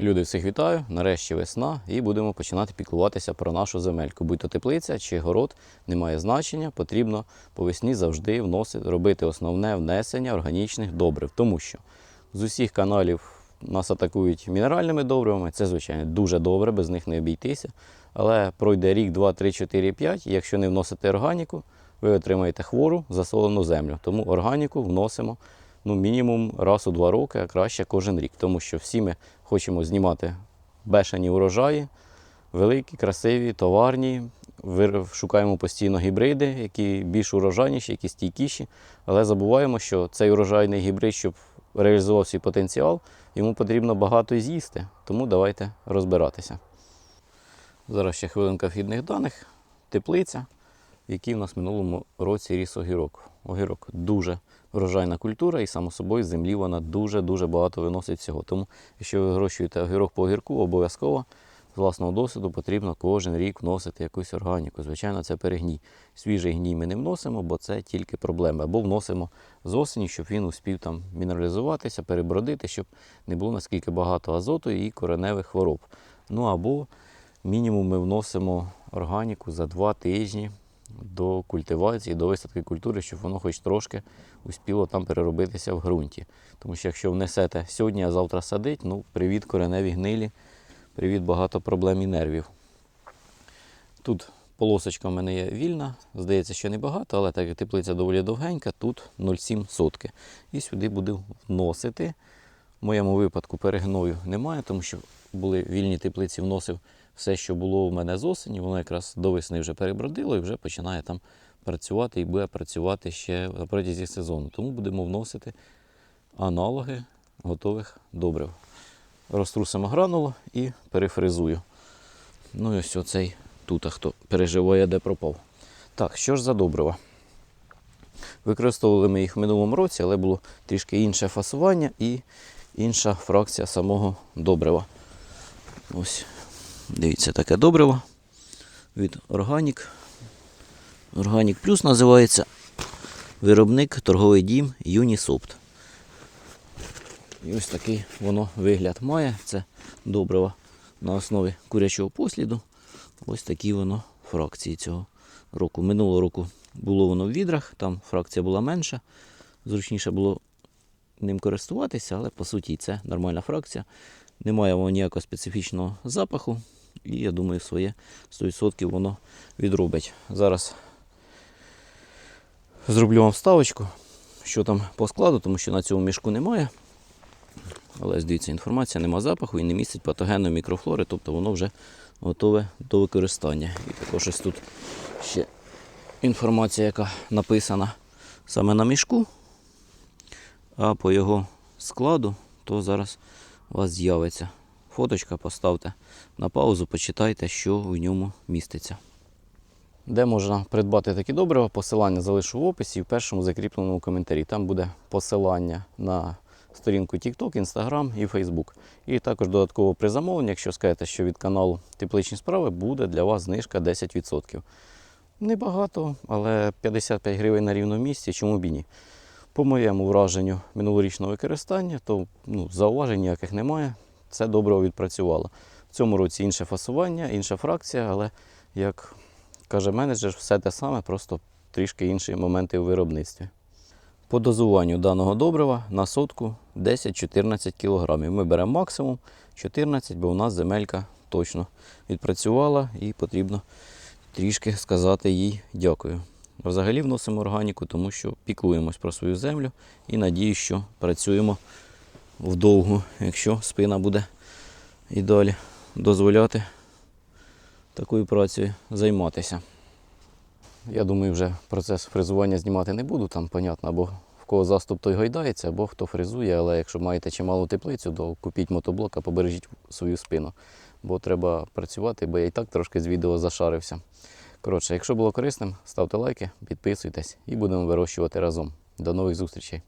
Люди, всіх вітаю. Нарешті весна, і будемо починати піклуватися про нашу земельку. Будь то теплиця чи город, немає значення. Потрібно по весні завжди вносити, робити основне внесення органічних добрив, тому що з усіх каналів нас атакують мінеральними добривами. Це, звичайно, дуже добре, без них не обійтися. Але пройде рік, два, три, чотири, п'ять. Якщо не вносити органіку, ви отримаєте хвору засолену землю. Тому органіку вносимо ну, мінімум раз у два роки, а краще кожен рік. Тому що всі ми хочемо знімати бешені урожаї, великі, красиві, товарні. Шукаємо постійно гібриди, які більш урожайніші, які стійкіші. Але забуваємо, що цей урожайний гібрид, щоб реалізував свій потенціал, йому потрібно багато з'їсти. Тому давайте розбиратися. Зараз ще хвилинка вхідних даних. Теплиця, в якій в нас в минулому році ріс огірок. Огірок дуже врожайна культура, і само собою з землі вона дуже-дуже багато виносить всього. Тому, якщо ви вирощуєте огірок по огірку, обов'язково з власного досвіду потрібно кожен рік вносити якусь органіку. Звичайно, це перегній. Свіжий гній ми не вносимо, бо це тільки проблеми. Або вносимо з осені, щоб він успів там мінералізуватися, перебродити, щоб не було наскільки багато азоту і кореневих хвороб. Ну або мінімум ми вносимо органіку за два тижні до культивації, до висадки культури, щоб воно хоч трошки успіло там переробитися в ґрунті. Тому що якщо внесете сьогодні, а завтра садить, ну привіт кореневі гнилі, привіт багато проблем і нервів. Тут полосочка в мене є вільна, здається, що небагато, але так як теплиця доволі довгенька, тут 0,7 сотки. І сюди буду вносити. В моєму випадку перегною немає, тому що були вільні теплиці, вносив все, що було у мене з осені, воно якраз до весни вже перебродило і вже починає там працювати і буде працювати ще протязі сезону. Тому будемо вносити аналоги готових добрив. Розтрусимо гранулу і перефризую. Ну і ось оцей тут, хто переживає, де пропав. Так, що ж за добрива? Використовували ми їх в минулому році, але було трішки інше фасування і інша фракція самого добрива. Ось, дивіться, таке добриво від Органік. Органік Плюс називається виробник торговий дім Юнісопт. І ось такий воно вигляд має. Це добриво на основі курячого посліду. Ось такі воно фракції цього року. Минулого року було воно в відрах, там фракція була менша. Зручніше було ним користуватися, але по суті це нормальна фракція. Немає воно ніякого специфічного запаху. І я думаю, своє 100% воно відробить. Зараз зроблю вам вставочку, що там по складу, тому що на цьому мішку немає. Але дивіться, інформація нема запаху і не містить патогенної мікрофлори, тобто воно вже готове до використання. І також ось тут ще інформація, яка написана саме на мішку. А по його складу, то зараз у вас з'явиться фоточка, поставте на паузу, почитайте, що в ньому міститься. Де можна придбати такі добрива, посилання залишу в описі і в першому закріпленому коментарі. Там буде посилання на сторінку TikTok, Instagram і Facebook. І також додатково при замовленні, якщо скажете, що від каналу Тепличні справи буде для вас знижка 10%. Небагато, але 55 гривень на рівному місці, чому б і ні. По моєму враженню минулорічного використання, то ну, зауважень ніяких немає. Це добре відпрацювало. В цьому році інше фасування, інша фракція, але як каже менеджер, все те саме, просто трішки інші моменти у виробництві. По дозуванню даного добрива на сотку 10-14 кг. Ми беремо максимум 14, бо у нас земелька точно відпрацювала і потрібно трішки сказати їй дякую. Взагалі вносимо органіку, тому що піклуємось про свою землю і надію, що працюємо вдовгу, якщо спина буде і далі дозволяти такою працею займатися. Я думаю, вже процес фрезування знімати не буду, там, понятно, або в кого заступ, той гойдається, або хто фрезує, але якщо маєте чималу теплицю, то купіть мотоблок, а побережіть свою спину. Бо треба працювати, бо я і так трошки з відео зашарився. Коротше, якщо було корисним, ставте лайки, підписуйтесь і будемо вирощувати разом. До нових зустрічей!